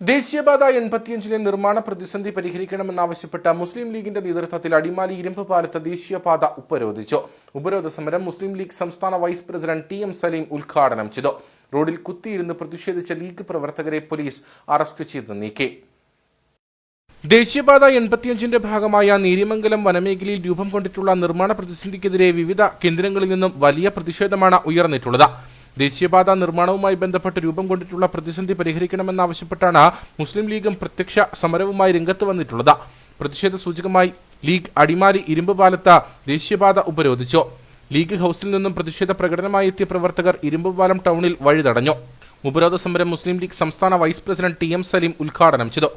ദേശീയപാത എൺപത്തിയഞ്ചിലെ നിർമ്മാണ പ്രതിസന്ധി പരിഹരിക്കണമെന്നാവശ്യപ്പെട്ട മുസ്ലിം ലീഗിന്റെ നേതൃത്വത്തിൽ അടിമാലി ഇരുമ്പ് പാലത്ത് ദേശീയപാത ഉപരോധിച്ചു. ഉപരോധ സമരം മുസ്ലിം ലീഗ് സംസ്ഥാന vice president T M Salim ഉദ്ഘാടനം ചെയ്തു. റോഡിൽ കുത്തിയിരുന്ന് പ്രതിഷേധിച്ച ലീഗ് പ്രവർത്തകരെ പോലീസ് അറസ്റ്റ് ചെയ്ത് നീക്കി. ദേശീയപാത എൺപത്തിയഞ്ചിന്റെ ഭാഗമായ നീരിമംഗലം വനമേഖലയിൽ രൂപം കൊണ്ടിട്ടുള്ള നിർമ്മാണ പ്രതിസന്ധിക്കെതിരെ വിവിധ കേന്ദ്രങ്ങളിൽ നിന്നും വലിയ പ്രതിഷേധമാണ് ഉയർന്നിട്ടുള്ളത്. ദേശീയപാത നിർമ്മാണവുമായി ബന്ധപ്പെട്ട് രൂപം കൊണ്ടിട്ടുള്ള പ്രതിസന്ധി പരിഹരിക്കണമെന്നാവശ്യപ്പെട്ടാണ് മുസ്ലിം ലീഗും പ്രത്യക്ഷ സമരവുമായി രംഗത്ത് വന്നിട്ടുള്ളത്. പ്രതിഷേധ സൂചകമായി ലീഗ് അടിമാലി ഇരുമ്പ് പാലത്ത് ദേശീയപാത ഉപരോധിച്ചു. ലീഗ് ഹൌസിൽ നിന്നും പ്രതിഷേധ പ്രകടനമായി എത്തിയ പ്രവർത്തകർ ഇരുമ്പുപാലം ടൗണിൽ വഴി തടഞ്ഞു ഉപരോധ സമരം മുസ്ലിം ലീഗ് സംസ്ഥാന vice president T M Salim ഉദ്ഘാടനം ചെയ്തു.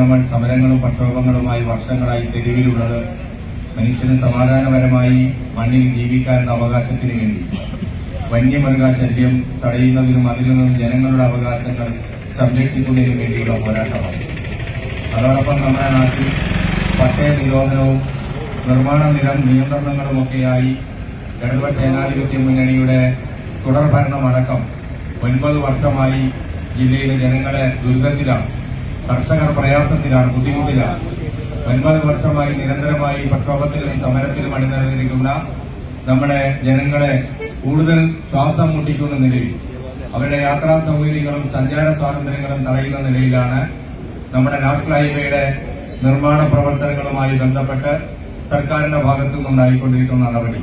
നമ്മൾ സമരങ്ങളും പ്രക്ഷോഭങ്ങളുമായി വർഷങ്ങളായി തെരുവിലുള്ളത്. മനുഷ്യന് സമാധാനപരമായി മണ്ണിൽ ജീവിക്കാനുള്ള അവകാശത്തിന് വേണ്ടി. വന്യമൃഗശല്യം തടയുന്നതിനും അതിൽ നിന്നും ജനങ്ങളുടെ അവകാശങ്ങൾ സംരക്ഷിക്കുന്നതിനും വേണ്ടിയുള്ള പോരാട്ടമാണ്. അതോടൊപ്പം നമ്മുടെ നാട്ടിൽ പട്ടയ നിരോധനവും നിർമ്മാണ നിരം നിയന്ത്രണങ്ങളുമൊക്കെയായി ഇടതുപക്ഷ ജനാധിപത്യ മുന്നണിയുടെ തുടർഭരണമടക്കം ഒൻപത് വർഷമായി ജില്ലയിലെ ജനങ്ങളെ ദുരിതത്തിലാണ് കർഷകർ പ്രയാസത്തിലാണ് ബുദ്ധിമുട്ടിലാണ്. ഒൻപത് വർഷമായി നിരന്തരമായി പ്രക്ഷോഭത്തിലും സമരത്തിലും അണിനിരന്നിരിക്കുന്ന നമ്മുടെ ജനങ്ങളെ കൂടുതൽ ശ്വാസം മുട്ടിക്കുന്ന നിലയിൽ അവരുടെ യാത്രാ സൗകര്യങ്ങളും സഞ്ചാര സ്വാതന്ത്ര്യങ്ങളും തടയുന്ന നിലയിലാണ് നമ്മുടെ നാഷണൽ ഹൈവേയുടെ നിർമ്മാണ പ്രവർത്തനങ്ങളുമായി ബന്ധപ്പെട്ട് സർക്കാരിന്റെ ഭാഗത്തു നിന്നുണ്ടായിക്കൊണ്ടിരിക്കുന്ന നടപടി.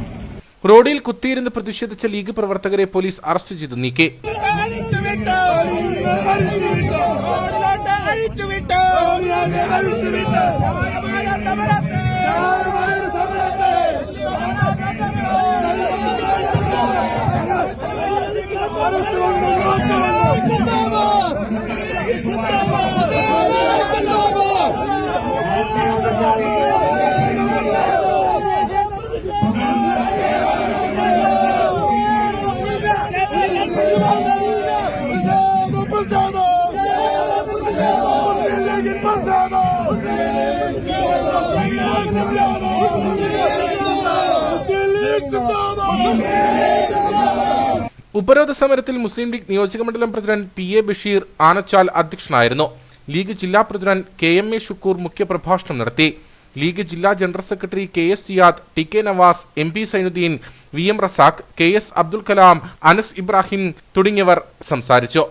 റോഡിൽ കുത്തിയിരുന്ന് പ്രതിഷേധിച്ച ലീഗ് പ്രവർത്തകരെ പോലീസ് അറസ്റ്റ് ചെയ്തു. നീക്കി അഴിച്ചുവിട്ടു. Santana! ഉപരോധ സമരത്തിൽ മുസ്ലിം ലീഗ് നിയോജക മണ്ഡലം president P A Basheer Anachal അധ്യക്ഷനായിരുന്നു. ലീഗ് ജില്ലാ president K M A Shukoor മുഖ്യപ്രഭാഷണം നടത്തി. ലീഗ് ജില്ലാ general secretary K S Siyad T K Navas M P Sainudheen V M Razak K S Abdul Kalam Anas Ibrahim തുടങ്ങിയവർ സംസാരിച്ചു.